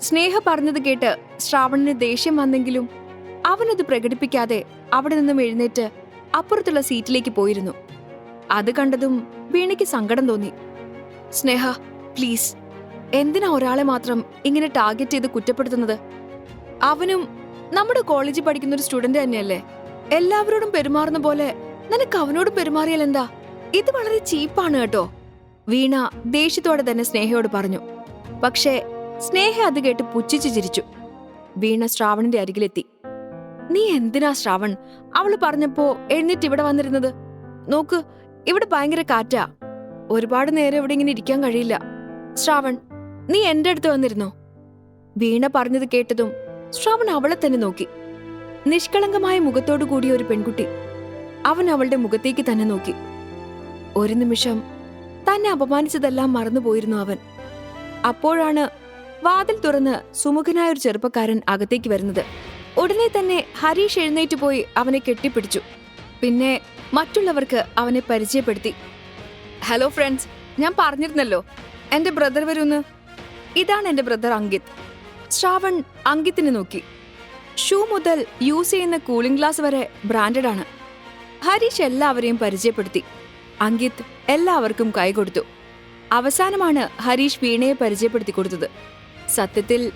സ്നേഹ പറഞ്ഞത് കേട്ട് ശ്രാവണന് ദേഷ്യം വന്നെങ്കിലും അവനത് പ്രകടിപ്പിക്കാതെ അവിടെ നിന്നും എഴുന്നേറ്റ് അപ്പുറത്തുള്ള സീറ്റിലേക്ക് പോയിരുന്നു. അത് കണ്ടതും വീണയ്ക്ക് സങ്കടം തോന്നി. സ്നേഹ പ്ലീസ് എന്തിനാ ഒരാളെ മാത്രം ഇങ്ങനെ ടാർഗറ്റ് ചെയ്ത് കുറ്റപ്പെടുത്തുന്നത്? അവനും നമ്മുടെ കോളേജിൽ പഠിക്കുന്ന ഒരു സ്റ്റുഡന്റ് തന്നെയല്ലേ? എല്ലാവരോടും പെരുമാറുന്ന പോലെ നിനക്ക് അവനോട് പെരുമാറിയാൽ എന്താ? ഇത് വളരെ ചീപ്പാണ് കേട്ടോ. വീണ ദേഷ്യത്തോടെ തന്നെ സ്നേഹയോട് പറഞ്ഞു. പക്ഷേ സ്നേഹ അത് കേട്ട് പുച്ഛിച്ചു ചിരിച്ചു. വീണ ശ്രാവണിന്റെ അരികിലെത്തി. നീ എന്തിനാ ശ്രാവൺ? അവൾ പറഞ്ഞപ്പോ എഴുന്നേറ്റ് ഇവിടെ വന്നിരുന്നത്? നോക്ക് ഇവിടെ ഭയങ്കര കാറ്റാ. ഒരുപാട് നേരം ഇവിടെ ഇങ്ങനെ ഇരിക്കാൻ കഴിയില്ല. ശ്രാവൺ നീ എന്റെ അടുത്ത് വന്നിരുന്നോ? വീണ പറഞ്ഞത് കേട്ടതും ശ്രാവൺ അവളെ തന്നെ നോക്കി. നിഷ്കളങ്കമായ മുഖത്തോടു കൂടിയ ഒരു പെൺകുട്ടി അവൻ അവളുടെ മുഖത്തേക്ക് തന്നെ നോക്കി. ഒരു നിമിഷം തന്നെ അപമാനിച്ചതെല്ലാം മറന്നുപോയിരുന്നു അവൻ. അപ്പോഴാണ് വാതിൽ തുറന്ന് സുമുഖനായ ഒരു ചെറുപ്പക്കാരൻ അകത്തേക്ക് വരുന്നത്. ഉടനെ തന്നെ ഹരീഷ് എഴുന്നേറ്റ് പോയി അവനെ കെട്ടിപ്പിടിച്ചു. പിന്നെ മറ്റുള്ളവർക്ക് അവനെ പരിചയപ്പെടുത്തി. ഹലോ ഫ്രണ്ട്സ് ഞാൻ പറഞ്ഞിരുന്നല്ലോ എന്റെ ബ്രദർ വരുന്ന്. ഇതാണ് എന്റെ ബ്രദർ അങ്കിത്. ശ്രാവൺ അങ്കിത്തിനെ നോക്കി. ഷൂ മുതൽ യൂസ് ചെയ്യുന്ന കൂളിംഗ് ഗ്ലാസ് വരെ ബ്രാൻഡഡ് ആണ്. ഹരീഷ് എല്ലാവരെയും പരിചയപ്പെടുത്തി. അങ്കിത് എല്ലാവർക്കും കൈകൊടുത്തു അവസാനമാണ് ഹരീഷ് വീണയെ പരിചയപ്പെടുത്തി കൊടുത്തത്. സത്യത്തിൽ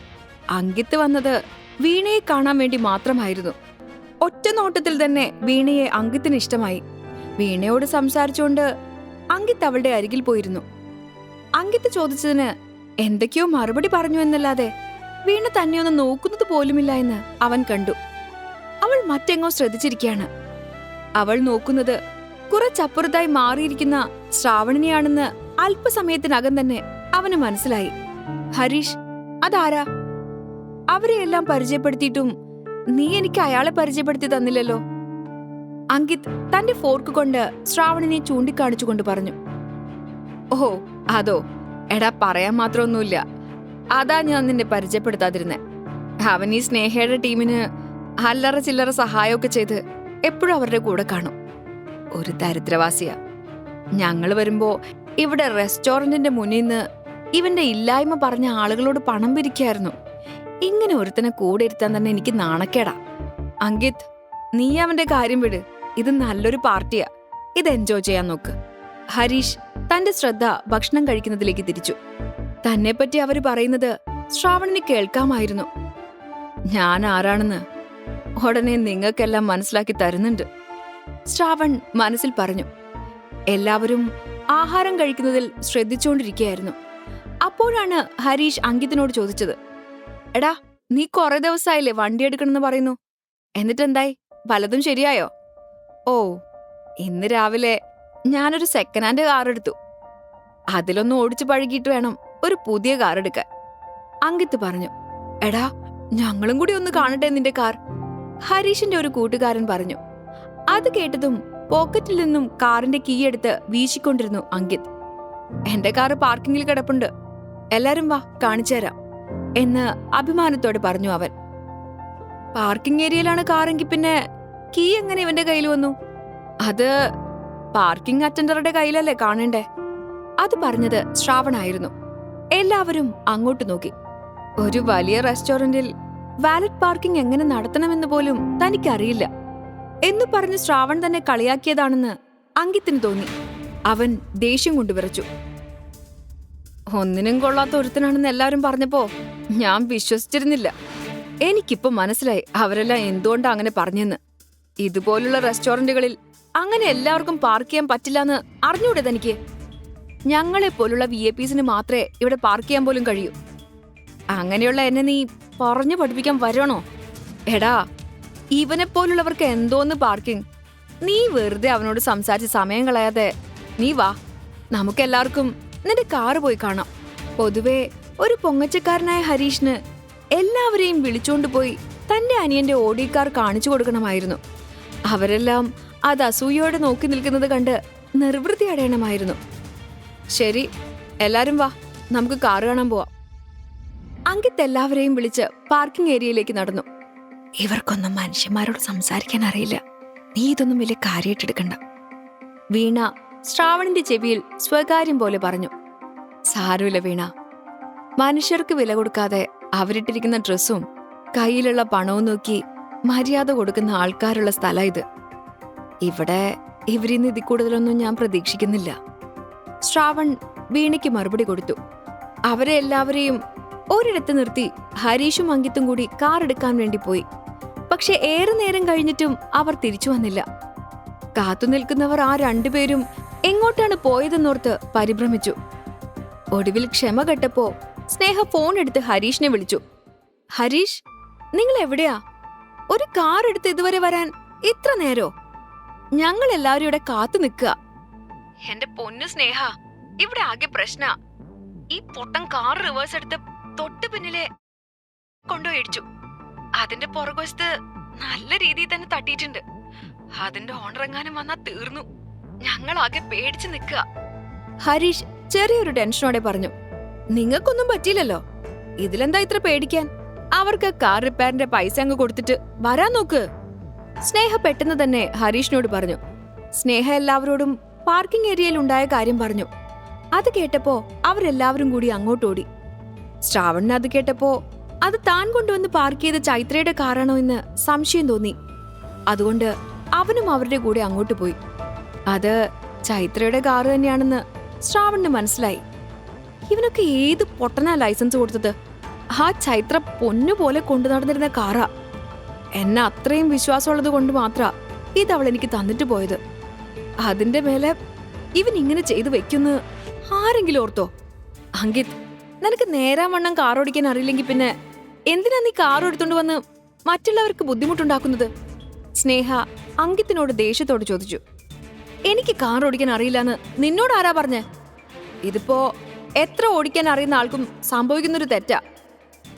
അങ്കിത്ത് വന്നത് വീണയെ കാണാൻ വേണ്ടി മാത്രമായിരുന്നു. ഒറ്റ നോട്ടത്തിൽ തന്നെ വീണയെ അങ്കിത്തിന് ഇഷ്ടമായി. വീണയോട് സംസാരിച്ചുകൊണ്ട് അങ്കിത്ത് അവളുടെ അരികിൽ പോയിരുന്നു. അങ്കിത്ത് ചോദിച്ചതിന് എന്തൊക്കെയോ മറുപടി പറഞ്ഞു എന്നല്ലാതെ വീണ തന്നെ ഒന്ന് നോക്കുന്നത് പോലുമില്ല എന്ന് അവൻ കണ്ടു. അവൾ മറ്റെങ്ങോ ശ്രദ്ധിച്ചിരിക്കുകയാണ്. അവൾ നോക്കുന്നത് കുറച്ചപ്പുറത്തായി മാറിയിരിക്കുന്ന ശ്രാവണിനെയാണെന്ന് അല്പസമയത്തിനകം തന്നെ അവന് മനസ്സിലായി. ഹരീഷ് അതാരാ? അവരെ എല്ലാം പരിചയപ്പെടുത്തിയിട്ടും നീ എനിക്ക് അയാളെ പരിചയപ്പെടുത്തി തന്നില്ലല്ലോ. അങ്കിത് തന്റെ ഫോർക്ക് കൊണ്ട് ശ്രാവണിനെ ചൂണ്ടിക്കാണിച്ചുകൊണ്ട് പറഞ്ഞു. ഓ അതോ? എടാ പറയാൻ മാത്രമൊന്നുമില്ല. അതാ ഞാൻ നിന്നെ പരിചയപ്പെടുത്താതിരുന്നെ. അവൻ ഈ സ്നേഹയുടെ ടീമിന് അല്ലറ ചില്ലറ സഹായമൊക്കെ ചെയ്ത് എപ്പോഴും അവരുടെ കൂടെ കാണും. ഒരു ദരിദ്രവാസിയാ. ഞങ്ങൾ വരുമ്പോ ഇവിടെ റെസ്റ്റോറന്റിന്റെ മുന്നിൽ നിന്ന് ഇവന്റെ ഇല്ലായ്മ പറഞ്ഞ ആളുകളോട് പണം പിരിക്കായിരുന്നു. ഇങ്ങനെ ഒരുത്തനെ കൂടെ ഇരുത്താൻ തന്നെ എനിക്ക് നാണക്കേടാ. അങ്കിത് നീ അവന്റെ കാര്യം വിട്. ഇത് നല്ലൊരു പാർട്ടിയാ. ഇത് എൻജോയ് ചെയ്യാൻ നോക്ക്. ഹരീഷ് തന്റെ ശ്രദ്ധ ഭക്ഷണം കഴിക്കുന്നതിലേക്ക് തിരിച്ചു. തന്നെപ്പറ്റി അവർ പറയുന്നത് ശ്രാവണിന് കേൾക്കാമായിരുന്നു. ഞാൻ ആരാണെന്ന് ഉടനെ നിങ്ങൾക്കെല്ലാം മനസ്സിലാക്കി തരുന്നുണ്ട്. ശ്രാവൺ മനസ്സിൽ പറഞ്ഞു. എല്ലാവരും ആഹാരം കഴിക്കുന്നതിൽ ശ്രദ്ധിച്ചുകൊണ്ടിരിക്കുകയായിരുന്നു അപ്പോഴാണ് ഹരീഷ് അങ്കിത്തിനോട് ചോദിച്ചത്. എടാ നീ കുറെ ദിവസമായില്ലേ വണ്ടി എടുക്കണമെന്ന് പറയുന്നു. എന്നിട്ടെന്തായി? പലതും ശരിയായോ? ഓ ഇന്ന് രാവിലെ ഞാനൊരു സെക്കൻഡ് ഹാൻഡ് കാർ എടുത്തു. അതിലൊന്നും ഓടിച്ചു പഴകിയിട്ട് വേണം ഒരു പുതിയ കാർ എടുക്കാൻ. അങ്കിത്ത് പറഞ്ഞു എടാ ഞങ്ങളും കൂടി ഒന്ന് കാണട്ടെ നിന്റെ കാർ ഹരീഷിന്റെ ഒരു കൂട്ടുകാരൻ പറഞ്ഞു അത് കേട്ടതും പോക്കറ്റിൽ നിന്നും കാറിന്റെ കീ എടുത്ത് വീശിക്കൊണ്ടിരുന്നു അങ്കിത്. എന്റെ കാറ് പാർക്കിങ്ങിൽ കിടപ്പുണ്ട്. എല്ലാരും വാ കാണിച്ചു തരാം എന്ന് അഭിമാനത്തോടെ പറഞ്ഞു അവൻ. പാർക്കിംഗ് ഏരിയയിലാണ് കാറെങ്കിൽ പിന്നെ കീ എങ്ങനെ ഇവന്റെ കയ്യിൽ വന്നു? അത് പാർക്കിംഗ് അറ്റൻഡറുടെ കയ്യിലല്ലേ കാണണ്ടേ? അത് പറഞ്ഞത് ശ്രാവണായിരുന്നു എല്ലാവരും അങ്ങോട്ട് നോക്കി. ഒരു വലിയ റെസ്റ്റോറന്റിൽ വാലറ്റ് പാർക്കിംഗ് എങ്ങനെ നടത്തണമെന്ന് പോലും തനിക്കറിയില്ല. എന്ന് പറഞ്ഞ് ശ്രാവൺ തന്നെ കളിയാക്കിയതാണെന്ന് അങ്കിത്തിന് തോന്നി. അവൻ ദേഷ്യം കൊണ്ട് വിറച്ചു. ഒന്നിനും കൊള്ളാത്ത ഒരുത്തനാണെന്ന് എല്ലാവരും പറഞ്ഞപ്പോ ഞാൻ വിശ്വസിച്ചിരുന്നില്ല. എനിക്കിപ്പോ മനസ്സിലായി അവരെല്ലാം എന്തുകൊണ്ടാ അങ്ങനെ പറഞ്ഞെന്ന്. ഇതുപോലുള്ള റെസ്റ്റോറന്റുകളിൽ അങ്ങനെ എല്ലാവർക്കും പാർക്ക് ചെയ്യാൻ പറ്റില്ലെന്ന് അറിഞ്ഞൂടെ തനിക്ക്? ഞങ്ങളെ പോലുള്ള വി എ പീസിന് മാത്രമേ ഇവിടെ പാർക്ക് ചെയ്യാൻ പോലും കഴിയൂ. അങ്ങനെയുള്ള എന്നെ നീ പറഞ്ഞു പഠിപ്പിക്കാൻ വരണോ എടാ ഇവനെ പോലുള്ളവർക്ക് എന്തോന്ന് പാർക്കിംഗ് നീ വെറുതെ അവനോട് സംസാരിച്ച് സമയം കളയാതെ. നീ വാ നമുക്കെല്ലാവർക്കും നിന്റെ കാറ് പോയി കാണാം. പൊതുവെ ഒരു പൊങ്ങച്ചക്കാരനായ ഹരീഷിന് എല്ലാവരെയും വിളിച്ചോണ്ട് പോയി തന്റെ അനിയന്റെ കാർ കാണിച്ചു കൊടുക്കണമായിരുന്നു. അവരെല്ലാം അത് അസൂയോടെ നോക്കി നിൽക്കുന്നത് കണ്ട് നിർവൃത്തി അടയണമായിരുന്നു. ശരി എല്ലാരും വാ നമുക്ക് കാറ് കാണാൻ പോവാം. അങ്കിത്ത് എല്ലാവരെയും വിളിച്ച് പാർക്കിംഗ് ഏരിയയിലേക്ക് നടന്നു. ഇവർക്കൊന്നും മനുഷ്യന്മാരോട് സംസാരിക്കാൻ അറിയില്ല. നീ ഇതൊന്നും വലിയ കാര്യമായിട്ടെടുക്കണ്ട വീണ ശ്രാവണിന്റെ ചെവിയിൽ സ്വകാര്യം പോലെ പറഞ്ഞു സാരമില്ല വീണ. മനുഷ്യർക്ക് വില കൊടുക്കാതെ അവരിട്ടിരിക്കുന്ന ഡ്രസ്സും കയ്യിലുള്ള പണവും നോക്കി മര്യാദ കൊടുക്കുന്ന ആൾക്കാരുള്ള സ്ഥലം ഇത്. ഇവിടെ ഇവരിന്ന് ഇതിൽ കൂടുതലൊന്നും ഞാൻ പ്രതീക്ഷിക്കുന്നില്ല. ശ്രാവൺ വീണയ്ക്ക് മറുപടി കൊടുത്തു അവരെ എല്ലാവരെയും ഒരിടത്ത് നിർത്തി ഹരീഷും അങ്കിത്തും കൂടി കാർ എടുക്കാൻ വേണ്ടി പോയി. പക്ഷെ ഏറെ നേരം കഴിഞ്ഞിട്ടും അവർ തിരിച്ചു വന്നില്ല. കാത്തു നിൽക്കുന്നവർ ആ രണ്ടുപേരും എങ്ങോട്ടാണ് പോയതെന്നോർത്ത് പരിഭ്രമിച്ചു. ഒടുവിൽ ക്ഷമ കെട്ടപ്പോ സ്നേഹ ഫോൺ എടുത്ത് ഹരീഷിനെ വിളിച്ചു. ഹരീഷ് നിങ്ങൾ എവിടെയാ? ഒരു കാർ എടുത്ത് ഇതുവരെ വരാൻ ഇത്ര നേരോ? ഞങ്ങൾ എല്ലാവരും ഇവിടെ കാത്തു നിൽക്കുക. എന്റെ പൊന്നു സ്നേഹ ഇവിടെ ആകെ പ്രശ്ന. ഈ പൊട്ടൻ കാർ റിവേഴ്സ് എടുത്ത് തൊട്ട് പിന്നിലെ കൊണ്ടുപോയി ഇടിച്ചു. അതിന്റെ പുറകുവശത്ത് നല്ല രീതിയിൽ തന്നെ തട്ടിയിട്ടുണ്ട്. അതിന്റെ ഓണറങ്ങാനും വന്നാ തീർന്നു. ഞങ്ങൾ ആകെ പേടിച്ചു നിൽക്കുക. ഹരീഷ് ചെറിയൊരു ടെൻഷനോടെ പറഞ്ഞു നിങ്ങൾക്കൊന്നും പറ്റിയില്ലല്ലോ. ഇതിലെന്താ ഇത്ര പേടിക്കാൻ? അവർക്ക് കാർ റിപ്പയറിന്റെ പൈസ അങ്ങ് കൊടുത്തിട്ട് വരാൻ നോക്ക്. സ്നേഹ പെട്ടെന്ന് തന്നെ ഹരീഷിനോട് പറഞ്ഞു. സ്നേഹ എല്ലാവരോടും പാർക്കിംഗ് ഏരിയയിൽ ഉണ്ടായ കാര്യം പറഞ്ഞു. അത് കേട്ടപ്പോ അവരെല്ലാവരും കൂടി അങ്ങോട്ടോടി ശ്രാവണിന് അത് കേട്ടപ്പോ അത് താൻ കൊണ്ടുവന്ന് പാർക്ക് ചെയ്ത ചൈത്രയുടെ കാറാണോ എന്ന് സംശയം തോന്നി. അതുകൊണ്ട് അവനും അവരുടെ കൂടെ അങ്ങോട്ട് പോയി. അത് ചൈത്രയുടെ കാറ് തന്നെയാണെന്ന് ശ്രാവണിന് മനസ്സിലായി. ഇവനൊക്കെ ഏത് പൊട്ടനാ ലൈസൻസ് കൊടുത്തത്? ആ ചൈത്ര പൊന്നുപോലെ കൊണ്ടു നടന്നിരുന്ന കാറാ. എന്നെ അത്രയും വിശ്വാസമുള്ളത് കൊണ്ട് മാത്ര ഇതവൾ എനിക്ക് തന്നിട്ട് പോയത്. അതിന്റെ മേലെ ഇവൻ ഇങ്ങനെ ചെയ്തു വെക്കുന്ന ആരെങ്കിലും ഓർത്തോ? അങ്കിത് നിനക്ക് നേരാ വണ്ണം കാർ ഓടിക്കാൻ അറിയില്ലെങ്കിൽ പിന്നെ എന്തിനാ നീ കാർ എടുത്തുകൊണ്ട് വന്ന് മറ്റുള്ളവർക്ക് ബുദ്ധിമുട്ടുണ്ടാക്കുന്നത്? സ്നേഹ അങ്കിത്തിനോട് ദേഷ്യത്തോട് ചോദിച്ചു. എനിക്ക് കാർ ഓടിക്കാൻ അറിയില്ലെന്ന് നിന്നോട് ആരാ പറഞ്ഞേ? ഇതിപ്പോ എത്ര ഓടിക്കാൻ അറിയുന്ന ആൾക്കും സംഭവിക്കുന്നൊരു തെറ്റാ.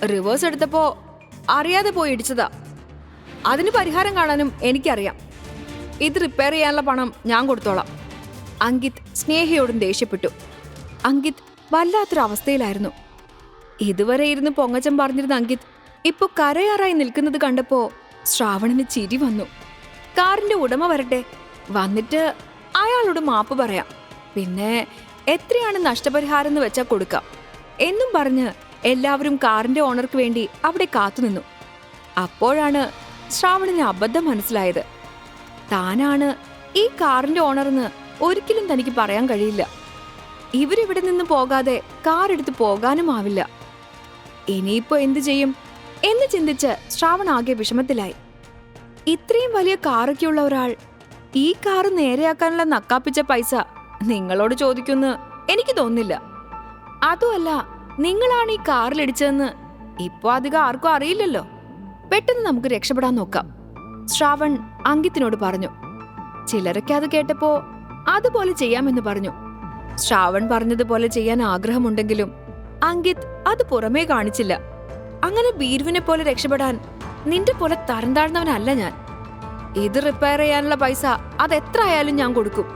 റിവേഴ്സ് എടുത്തപ്പോ അറിയാതെ പോയി ഇടിച്ചതാ. അതിന് പരിഹാരം കാണാനും എനിക്കറിയാം. ഇത് റിപ്പയർ ചെയ്യാനുള്ള പണം ഞാൻ കൊടുത്തോളാം. അങ്കിത് സ്നേഹയോടും ദേഷ്യപ്പെട്ടു. അങ്കിത് വല്ലാത്തൊരു അവസ്ഥയിലായിരുന്നു ഇതുവരെ ഇരുന്ന് പൊങ്ങച്ചം പറഞ്ഞിരുന്ന അങ്കിത് ഇപ്പോൾ കരയാറായി നിൽക്കുന്നത് കണ്ടപ്പോ ശ്രാവണന് ചിരി വന്നു. കാറിന്റെ ഉടമ വരട്ടെ. വന്നിട്ട് അയാളോട് മാപ്പ് പറയാം. പിന്നെ എത്രയാണ് നഷ്ടപരിഹാരം എന്ന് വെച്ചാൽ കൊടുക്കാം. എന്നും പറഞ്ഞ് എല്ലാവരും കാറിന്റെ ഓണർക്ക് വേണ്ടി അവിടെ കാത്തുനിന്നു അപ്പോഴാണ് ശ്രാവണിന് അബദ്ധം മനസ്സിലായത്. താനാണ് ഈ കാറിന്റെ ഓണർന്ന് ഒരിക്കലും തനിക്ക് പറയാൻ കഴിയില്ല. ഇവരിവിടെ നിന്ന് പോകാതെ കാർ എടുത്ത് പോകാനും ആവില്ല. ഇനിയിപ്പോ എന്തു ചെയ്യും എന്ന് ചിന്തിച്ച് ശ്രാവൺ ആകെ വിഷമത്തിലായി. ഇത്രയും വലിയ കാറൊക്കെയുള്ള ഒരാൾ ഈ കാറ് നേരെയാക്കാനുള്ള നക്കാപ്പിച്ച പൈസ നിങ്ങളോട് ചോദിക്കുന്നു എനിക്ക് തോന്നില്ല അതുമല്ല നിങ്ങളാണ് ഈ കാറിലിടിച്ചതെന്ന് ഇപ്പൊ അധികം ആർക്കും അറിയില്ലല്ലോ. പെട്ടെന്ന് നമുക്ക് രക്ഷപ്പെടാൻ നോക്കാം. ശ്രാവൺ അങ്കിത്തിനോട് പറഞ്ഞു. ചിലരൊക്കെ അത് കേട്ടപ്പോ അതുപോലെ ചെയ്യാമെന്ന് പറഞ്ഞു. ശ്രാവൺ പറഞ്ഞതുപോലെ ചെയ്യാൻ ആഗ്രഹമുണ്ടെങ്കിലും അങ്കിത് അത് പുറമേ കാണിച്ചില്ല. അങ്ങനെ ബീരുവിനെ പോലെ രക്ഷപ്പെടാൻ നിന്റെ പോലെ തരം താഴ്ന്നവനല്ല ഞാൻ. ഇത് റിപ്പയർ ചെയ്യാനുള്ള പൈസ അത് എത്ര ആയാലും ഞാൻ കൊടുക്കും.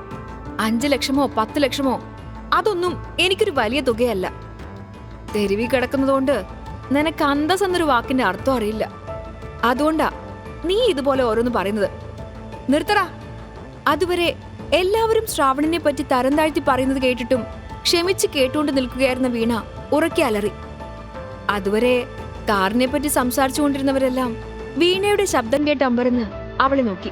അഞ്ചു ലക്ഷമോ പത്ത് ലക്ഷമോ അതൊന്നും എനിക്കൊരു വലിയ തുകയല്ല. തെരുവി കിടക്കുന്നതുകൊണ്ട് നിനക്ക് അന്തസ് എന്നൊരു വാക്കിന്റെ അർത്ഥം അറിയില്ല. അതുകൊണ്ടാ നീ ഇതുപോലെ ഓരോന്ന് പറയുന്നത്. നിർത്തടാ. അതുവരെ എല്ലാവരും ശ്രാവണിനെ പറ്റി തരം താഴ്ത്തി പറയുന്നത് കേട്ടിട്ടും ക്ഷമിച്ച് കേട്ടുകൊണ്ട് നിൽക്കുകയായിരുന്ന വീണ ഉറക്കി അലറി. അതുവരെ കാറിനെ പറ്റി സംസാരിച്ചുകൊണ്ടിരുന്നവരെല്ലാം വീണയുടെ ശബ്ദം കേട്ട് അമ്പരന്ന് അവളെ നോക്കി.